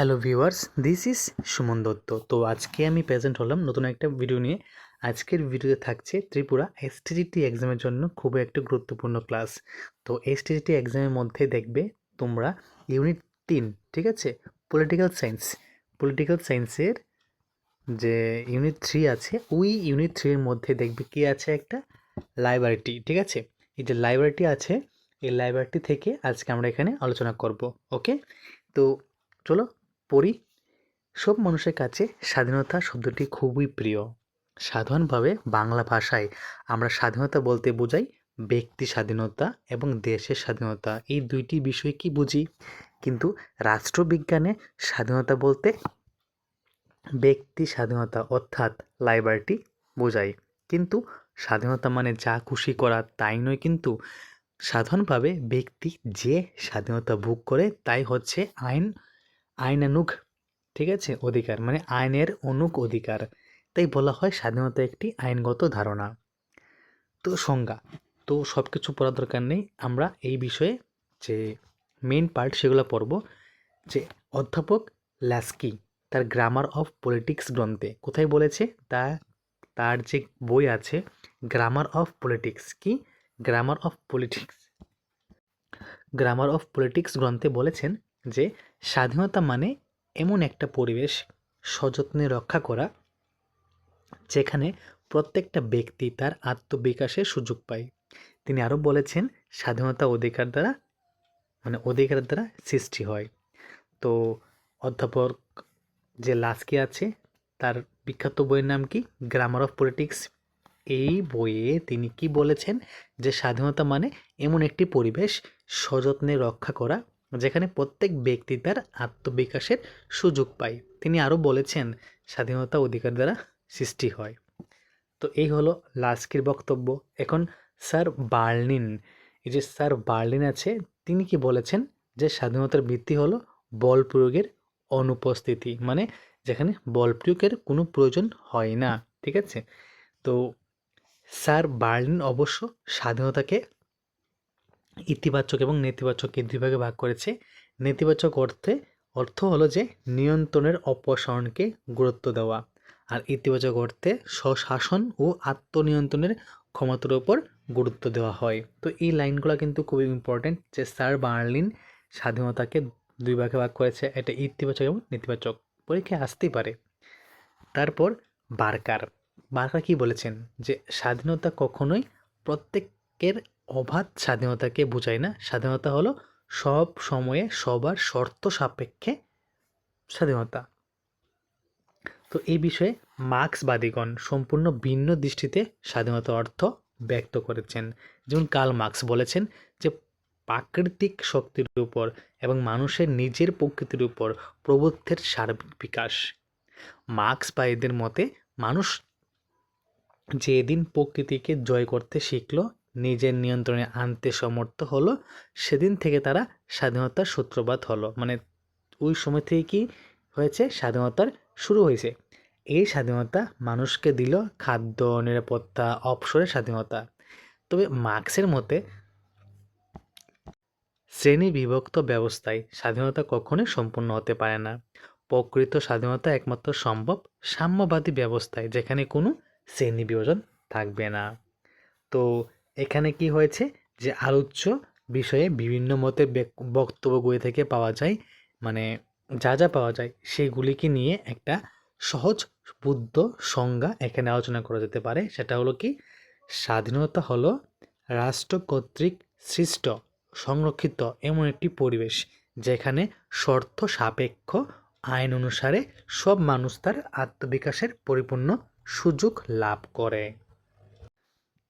Hello viewers, this is Suman Dutta. তো আজকে আমি প্রেজেন্ট হলাম নতুন একটা ভিডিও নিয়ে। আজকের ভিডিওতে থাকছে ত্রিপুরা এসটিজিটি এক্সামের জন্য খুবই একটা গুরুত্বপূর্ণ ক্লাস তো এসটিজিটি এক্সামের মধ্যে দেখবে তোমরা ইউনিট তিন, ঠিক আছে? পলিটিক্যাল সায়েন্স পলিটিক্যাল সায়েন্সের যে ইউনিট থ্রি আছে, ওই ইউনিট থ্রির মধ্যে দেখবে কি আছে একটা? লাইব্রেরিটি ঠিক আছে? এই যে লাইব্রেরিটি আছে, এই লাইব্রেরিটি থেকে আজকে আমরা এখানে আলোচনা করব ওকে তো চলো পড়ি, সব মানুষের কাছে স্বাধীনতা শব্দটি খুবই প্রিয়। সাধারণভাবে বাংলা ভাষায় আমরা স্বাধীনতা বলতে বোঝাই ব্যক্তি স্বাধীনতা এবং দেশের স্বাধীনতা। এই দুইটি বিষয় কি বুঝি? কিন্তু রাষ্ট্রবিজ্ঞানে স্বাধীনতা বলতে ব্যক্তি স্বাধীনতা অর্থাৎ লাইবার্টি বোঝায়। কিন্তু স্বাধীনতা মানে যা খুশি করা তাই নয়, কিন্তু সাধারণভাবে ব্যক্তি যে স্বাধীনতা ভোগ করে তাই হচ্ছে আইন আইনানুগ ঠিক আছে, অধিকার মানে আইনের অনুক অধিকার। তাই বলা হয় স্বাধীনতা একটি আইনগত ধারণা। তো সংজ্ঞা, তো সব কিছু পড়ার দরকার নেই। আমরা এই বিষয়ে যে মেন পার্ট সেগুলো পড়ব, যে অধ্যাপক ল্যাস্কি তার গ্রামার অফ পলিটিক্স গ্রন্থে কোথায় বলেছে? তা, তার যে বই আছে গ্রামার অফ পলিটিক্স কি? Grammar of politics grammar of politics গ্রন্থে বলেছেন যে স্বাধীনতা মানে এমন একটা পরিবেশ সযত্নে রক্ষা করা, যেখানে প্রত্যেকটা ব্যক্তি তার আত্মবিকাশের সুযোগ পায়। তিনি আরও বলেছেন, স্বাধীনতা অধিকার দ্বারা মানে অধিকারের দ্বারা সৃষ্টি হয়। তো অধ্যাপক যে লাস্কি আছে, তার বিখ্যাত বইয়ের নাম কি? গ্রামার অফ পলিটিক্স এই বইয়ে তিনি কি বলেছেন যে স্বাধীনতা মানে এমন একটি পরিবেশ সযত্নে রক্ষা করা যেখানে প্রত্যেক ব্যক্তি তার আত্মবিকাশের সুযোগ পায়। তিনি আরও বলেছেন, স্বাধীনতা অধিকার দ্বারা সৃষ্টি হয়। তো এই হলো লাস্কির বক্তব্য। এখন স্যার বার্লিন, এই যে স্যার বার্লিন আছে, তিনি কি বলেছেন যে স্বাধীনতার ভিত্তি হলো বল প্রয়োগের অনুপস্থিতি মানে যেখানে বল প্রয়োগের কোনো প্রয়োজন হয় না, ঠিক আছে? তো স্যার বার্লিন অবশ্য স্বাধীনতাকে ইতিবাচক এবং নেতিবাচক এই দুই ভাগে ভাগ করেছে। নেতিবাচক অর্থে, অর্থ হলো যে নিয়ন্ত্রণের অপসারণকে গুরুত্ব দেওয়া। আর ইতিবাচক অর্থে স্বশাসন ও আত্মনিয়ন্ত্রণের ক্ষমতার উপর গুরুত্ব দেওয়া হয়। তো এই লাইনগুলো কিন্তু খুবই ইম্পর্টেন্ট যে স্যার বার্লিন স্বাধীনতাকে দুই ভাগে ভাগ করেছে, এটা ইতিবাচক এবং নেতিবাচক। পরীক্ষায় আসতেই পারে। তারপর বার্কার। বার্কার কি বলেছেন? যে স্বাধীনতা কখনোই প্রত্যেকের অবাধ স্বাধীনতাকে বোঝায় না। স্বাধীনতা হলো সব সময়ে সবার শর্ত সাপেক্ষে স্বাধীনতা। তো এই বিষয়ে মার্ক্সবাদীগণ সম্পূর্ণ ভিন্ন দৃষ্টিতে স্বাধীনতা অর্থ ব্যক্ত করেছেন। যেমন কার্ল মার্ক্স বলেছেন যে, প্রাকৃতিক শক্তির উপর এবং মানুষের নিজের প্রকৃতির উপর প্রবুদ্ধের সার্বিক বিকাশ। মার্ক্সবাদীদের মতে, মানুষ যেদিন প্রকৃতিকে জয় করতে শিখল নিজের নিয়ন্ত্রণে আনতে সমর্থ হলো, সেদিন থেকে তারা স্বাধীনতার সূত্রপাত হলো। মানে ওই সময় থেকে কি হয়েছে? স্বাধীনতার শুরু হয়েছে। এই স্বাধীনতা মানুষকে দিল খাদ্য, নিরাপত্তা, অবসরের স্বাধীনতা। তবে মার্ক্সের মতে শ্রেণি বিভক্ত ব্যবস্থায় স্বাধীনতা কখনোই সম্পূর্ণ হতে পারে না। প্রকৃত স্বাধীনতা একমাত্র সম্ভব সাম্যবাদী ব্যবস্থায়, যেখানে কোনো শ্রেণি বিভাজন থাকবে না। তো এখানে কি হয়েছে যে আলোচ্য বিষয়ে বিভিন্ন মতের বক্তব্যগুলি থেকে পাওয়া যায় মানে যা যা পাওয়া যায় সেগুলিকে নিয়ে একটা সহজ বুদ্ধ সংজ্ঞা এখানে আলোচনা করা যেতে পারে। সেটা হলো কি, স্বাধীনতা হলো রাষ্ট্র কর্তৃক সৃষ্ট, সংরক্ষিত এমন একটি পরিবেশ যেখানে শর্ত সাপেক্ষ আইন অনুসারে সব মানুষ তার আত্মবিকাশের পরিপূর্ণ সুযোগ লাভ করে।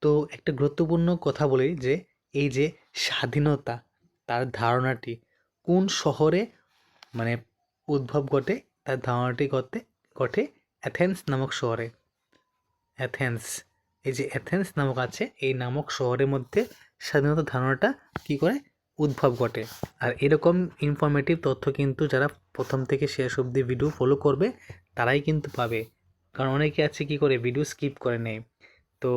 তো একটা গুরুত্বপূর্ণ কথা বলি যে, এই যে স্বাধীনতা, তার ধারণাটি কোন শহরে মানে উদ্ভব ঘটে, তার ধারণাটি ঘটে ঘটে অ্যাথেন্স নামক শহরে। অ্যাথেন্স এই যে অ্যাথেন্স নামক আছে, এই নামক শহরের মধ্যে স্বাধীনতা ধারণাটা কী করে উদ্ভব ঘটে। আর এরকম ইনফরমেটিভ তথ্য কিন্তু যারা প্রথম থেকে শেষ অবধি ভিডিও ফলো করবে, তারাই কিন্তু পাবে। কারণ অনেকে আছে কি করে ভিডিও স্কিপ করে নেয়। তো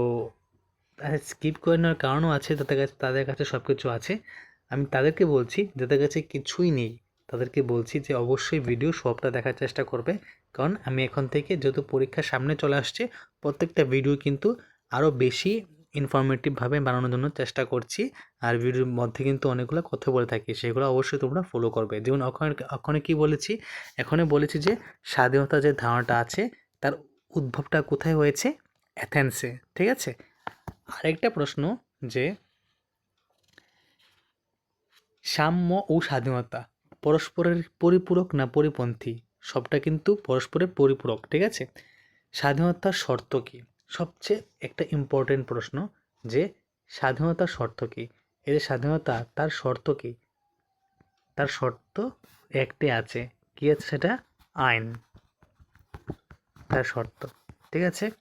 স্কিপ করে নেওয়ার কারণও আছে, তাদের কাছে তাদের কাছে সব কিছু আছে। আমি তাদেরকে বলছি, যাদের কাছে কিছুই নেই, তাদেরকে বলছি যে অবশ্যই ভিডিও সবটা দেখার চেষ্টা করবে। কারণ আমি এখন থেকে যেহেতু পরীক্ষা সামনে চলে আসছে, প্রত্যেকটা ভিডিও কিন্তু আরও বেশি ইনফরমেটিভভাবে বানানোর জন্য চেষ্টা করছি। আর ভিডিওর মধ্যে কিন্তু অনেকগুলো কথা বলে থাকি, সেগুলো অবশ্যই তোমরা ফলো করবে। যেমন ওখানে ওখানে কী বলেছি? এখানে বলেছি যে স্বাধীনতা যে ধারণাটা আছে, তার উদ্ভবটা কোথায় হয়েছে? অ্যাথেন্সে ঠিক আছে? আরেকটা প্রশ্ন যে সাম্য ও স্বাধীনতা পরস্পরের পরিপূরক না পরিপন্থী? সবটা কিন্তু পরস্পরের পরিপূরক, ঠিক আছে? স্বাধীনতার শর্ত কী? সবচেয়ে একটা ইম্পর্টেন্ট প্রশ্ন যে স্বাধীনতার শর্ত কী? যে স্বাধীনতা, তার শর্ত কী? তার শর্ত একটি আছে। কী আছে সেটা? আইন। তার শর্ত, ঠিক আছে?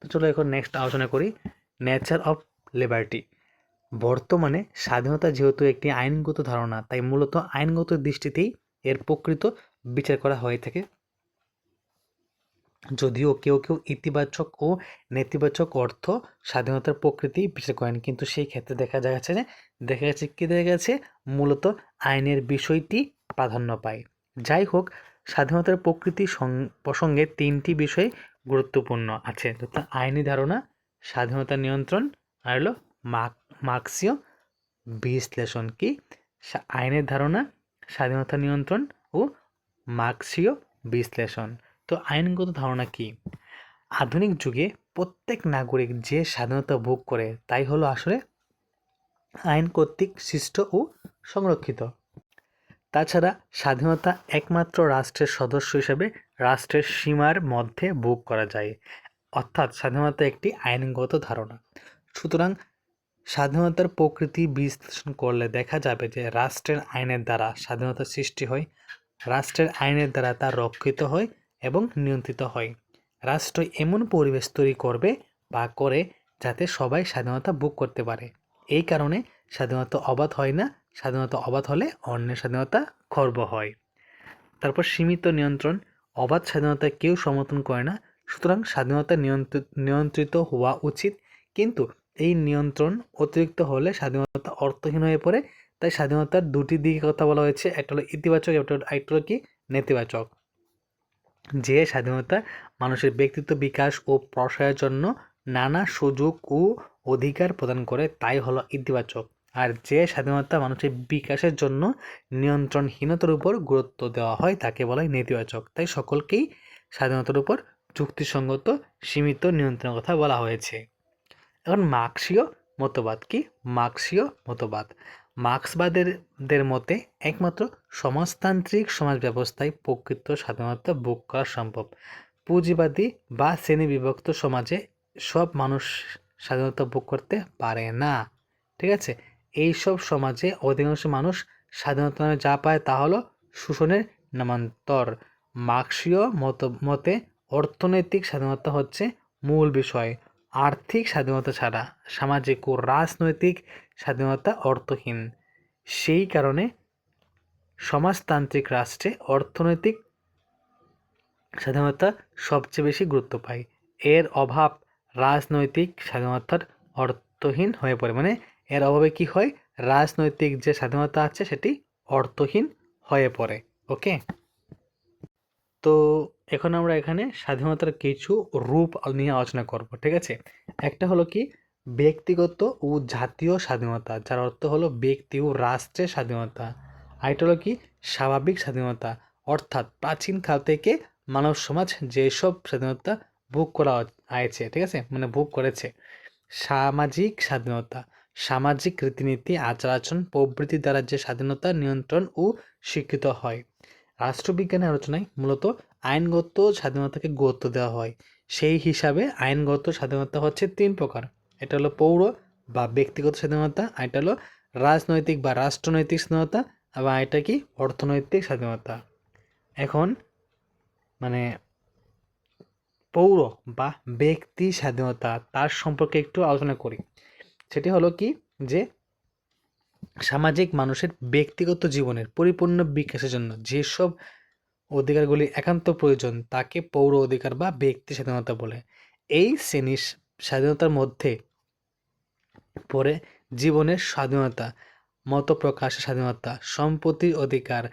তো চলো এখন নেক্সট আলোচনা করি। Nature of liberty. বর্তমানে স্বাধীনতা যেহেতু একটি আইনগত ধারণা, তাই মূলত আইনগত দৃষ্টিতেই এর প্রকৃত বিচার করা হয়ে থাকে। যদিও কেউ কেউ ইতিবাচক ও নেতিবাচক অর্থ স্বাধীনতার প্রকৃতি বিচার করেন, কিন্তু সেই ক্ষেত্রে দেখা যাচ্ছে যে, দেখা গেছে কী দেখা গেছে? মূলত আইনের বিষয়টি প্রাধান্য পায়। যাই হোক, স্বাধীনতার প্রকৃতি প্রসঙ্গে তিনটি বিষয় গুরুত্বপূর্ণ আছে। তথা আইনি ধারণা স্বাধীনতা নিয়ন্ত্রণ আর হলো মার্ক্সীয় বিশ্লেষণ কি? আইনের ধারণা, স্বাধীনতা নিয়ন্ত্রণ ও মার্ক্সীয় বিশ্লেষণ। তো আইনগত ধারণা কি? আধুনিক যুগে প্রত্যেক নাগরিক যে স্বাধীনতা ভোগ করে তাই হলো আসলে আইন কর্তৃক সৃষ্ট ও সংরক্ষিত। তাছাড়া স্বাধীনতা একমাত্র রাষ্ট্রের সদস্য হিসেবে রাষ্ট্রের সীমার মধ্যে ভোগ করা যায়। অর্থাৎ স্বাধীনতা একটি আইনগত ধারণা। সুতরাং স্বাধীনতার প্রকৃতি বিশ্লেষণ করলে দেখা যাবে যে রাষ্ট্রের আইনের দ্বারা স্বাধীনতা সৃষ্টি হয়, রাষ্ট্রের আইনের দ্বারা তা রক্ষিত হয় এবং নিয়ন্ত্রিত হয়। রাষ্ট্র এমন পরিবেশ তৈরি করবে বা করে যাতে সবাই স্বাধীনতা ভোগ করতে পারে। এই কারণে স্বাধীনতা অবাধ হয় না, স্বাধীনতা অবাধ হলে অন্যের স্বাধীনতা খর্ব হয়। তারপর সীমিত নিয়ন্ত্রণ, অবাধ স্বাধীনতা কেউ সমর্থন করে না সুতরাং স্বাধীনতা নিয়ন্ত্রিত হওয়া উচিত। কিন্তু এই নিয়ন্ত্রণ অতিরিক্ত হলে স্বাধীনতা অর্থহীন হয়ে পড়ে। তাই স্বাধীনতার দুটি দিকে কথা বলা হয়েছে। একটা হলো ইতিবাচক, একটা হলো কি? নেতিবাচক। যে স্বাধীনতা মানুষের ব্যক্তিত্ব বিকাশ ও প্রসারের জন্য নানা সুযোগ ও অধিকার প্রদান করে, তাই হলো ইতিবাচক। আর যে স্বাধীনতা মানুষের বিকাশের জন্য নিয়ন্ত্রণহীনতার উপর গুরুত্ব দেওয়া হয়, তাকে বলা হয় নেতিবাচক। তাই সকলকেই স্বাধীনতার উপর যুক্তিসঙ্গত সীমিত নিয়ন্ত্রণের কথা বলা হয়েছে। এখন মার্ক্সীয় মতবাদ কি? মার্ক্সীয় মতবাদ। মার্ক্সবাদের মতে একমাত্র সমাজতান্ত্রিক সমাজ ব্যবস্থায় প্রকৃত স্বাধীনতা ভোগ করা সম্ভব। পুঁজিবাদী বা শ্রেণীবিভক্ত সমাজে সব মানুষ স্বাধীনতা ভোগ করতে পারে না। ঠিক আছে? এই সব সমাজে অধিকাংশ মানুষ স্বাধীনতা নামে যা পায় তা হলো শোষণের নামান্তর। মার্ক্সীয় মত, মতে অর্থনৈতিক স্বাধীনতা হচ্ছে মূল বিষয়। আর্থিক স্বাধীনতা ছাড়া সামাজিক ও রাজনৈতিক স্বাধীনতা অর্থহীন। সেই কারণে সমাজতান্ত্রিক রাষ্ট্রে অর্থনৈতিক স্বাধীনতা সবচেয়ে বেশি গুরুত্ব পায়। এর অভাব রাজনৈতিক স্বাধীনতার অর্থহীন হয়ে পড়ে। মানে এর অভাবে কি হয়? রাজনৈতিক যে স্বাধীনতা আছে সেটি অর্থহীন হয়ে পড়ে। ওকে? তো এখন আমরা এখানে স্বাধীনতার কিছু রূপ নিয়ে আলোচনা করব, ঠিক আছে? একটা হলো কি, ব্যক্তিগত ও জাতীয় স্বাধীনতা, যার অর্থ হলো ব্যক্তি ও রাষ্ট্রের স্বাধীনতা। আরেকটা হলো কি, স্বাভাবিক স্বাধীনতা, অর্থাৎ প্রাচীনকাল থেকে মানব সমাজ যেসব স্বাধীনতা ভোগ করা হয়েছে ঠিক আছে? মানে ভোগ করেছে। সামাজিক স্বাধীনতা, সামাজিক রীতিনীতি আচার আচরণ প্রভৃতি দ্বারা যে স্বাধীনতা নিয়ন্ত্রণ ও স্বীকৃত হয়। রাষ্ট্রবিজ্ঞানের আলোচনায় মূলত আইনগত স্বাধীনতাকে গুরুত্ব দেওয়া হয়। সেই হিসাবে আইনগত স্বাধীনতা হচ্ছে তিন প্রকার। এটা হলো পৌর বা ব্যক্তিগত স্বাধীনতা এটা হলো রাজনৈতিক বা রাষ্ট্রনৈতিক স্বাধীনতা এবং এটা কি অর্থনৈতিক স্বাধীনতা। এখন মানে পৌর বা ব্যক্তি স্বাধীনতা, তার সম্পর্কে একটু আলোচনা করি। সেটি হলো কি? যে সামাজিক মানুষের ব্যক্তিগত জীবনের পরিপূর্ণ বিকাশের জন্য যেসব অধিকারগুলি একান্ত প্রয়োজন, তাকে পৌর অধিকার বা ব্যক্তি স্বাধীনতা বলে। এই শ্রেণির স্বাধীনতার মধ্যে পরে জীবনের স্বাধীনতা মত প্রকাশের স্বাধীনতা, সম্পত্তির অধিকার,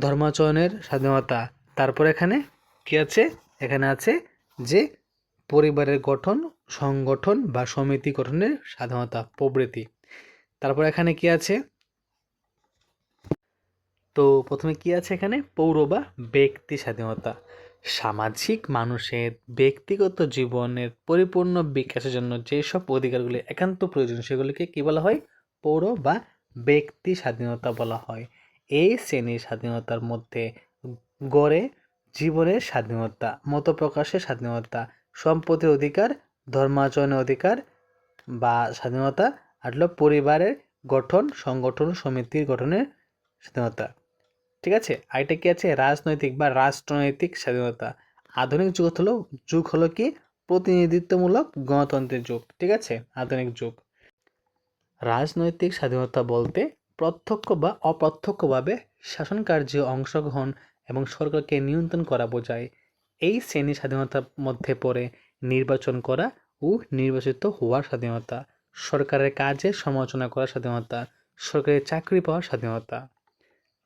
ধর্মাচরণের স্বাধীনতা। তারপর এখানে কি আছে? এখানে আছে যে পরিবারের গঠন, সংগঠন বা সমিতি গঠনের স্বাধীনতা, প্রভৃতি। তারপর এখানে কি আছে? তো প্রথমে কি আছে এখানে? পৌর বা ব্যক্তি স্বাধীনতা। সামাজিক মানুষের ব্যক্তিগত জীবনের পরিপূর্ণ বিকাশের জন্য যেসব অধিকারগুলি একান্ত প্রয়োজন, সেগুলিকে কি বলা হয়? পৌর বা ব্যক্তি স্বাধীনতা বলা হয়। এই শ্রেণির স্বাধীনতার মধ্যে গড়ে জীবনের স্বাধীনতা মত প্রকাশের স্বাধীনতা, সম্পত্তির অধিকার, ধর্মাচরণের অধিকার বা স্বাধীনতা আর পরিবারের গঠন, সংগঠন সমিতির গঠনের স্বাধীনতা। ঠিক আছে? আরেকটা কি আছে? রাজনৈতিক বা রাষ্ট্রনৈতিক স্বাধীনতা। আধুনিক যুগ হলো যুগ হলো কি? প্রতিনিধিত্বমূলক গণতন্ত্রের যুগ। ঠিক আছে? আধুনিক যুগ। রাজনৈতিক স্বাধীনতা বলতে প্রত্যক্ষ বা অপ্রত্যক্ষভাবে শাসন কার্যে অংশগ্রহণ এবং সরকারকে নিয়ন্ত্রণ করা বোঝায়। এই শ্রেণি স্বাধীনতার মধ্যে পড়ে নির্বাচন করা ও নির্বাচিত হওয়ার স্বাধীনতা। সরকারের কাজে সমালোচনা করার স্বাধীনতা সরকারি চাকরি পাওয়ার স্বাধীনতা।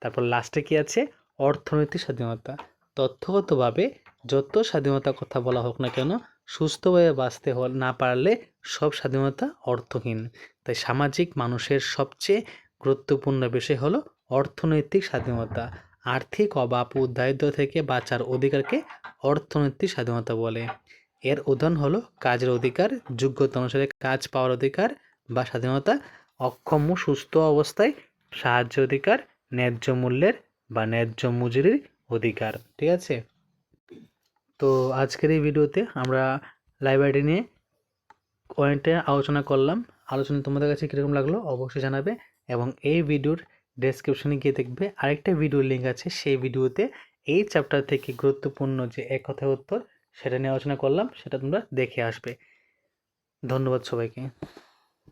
তারপর লাস্টে কি আছে? অর্থনৈতিক স্বাধীনতা। তথ্যগতভাবে যত স্বাধীনতার কথা বলা হোক না কেন, সুস্থভাবে বাঁচতে না পারলে সব স্বাধীনতা অর্থহীন। তাই সামাজিক মানুষের সবচেয়ে গুরুত্বপূর্ণ বিষয় হলো অর্থনৈতিক স্বাধীনতা। আর্থিক অভাব ও দারিদ্র থেকে বাঁচার অধিকারকে অর্থনৈতিক স্বাধীনতা বলে। এর উদাহরণ হলো কাজের অধিকার, যোগ্যতা অনুসারে কাজ পাওয়ার অধিকার বা স্বাধীনতা, অক্ষম সুস্থ অবস্থায় সাহায্য অধিকার, ন্যায্য মূল্যের বা ন্যায্য মজুরির অধিকার, ঠিক আছে? তো আজকের এই ভিডিওতে আমরা লাইব্রেরি নিয়ে অনেকটা আলোচনা করলাম। আলোচনা তোমাদের কাছে কীরকম লাগল অবশ্যই জানাবে এবং এই ভিডিওর ডেসক্রিপশনে গিয়ে দেখবে আরেকটা ভিডিওর লিঙ্ক আছে। সেই ভিডিওতে এই চ্যাপ্টার থেকে গুরুত্বপূর্ণ যে এক কথায় উত্তর সেটা নিয়ে আলোচনা করলাম সেটা তোমরা দেখে আসবে। ধন্যবাদ সবাইকে।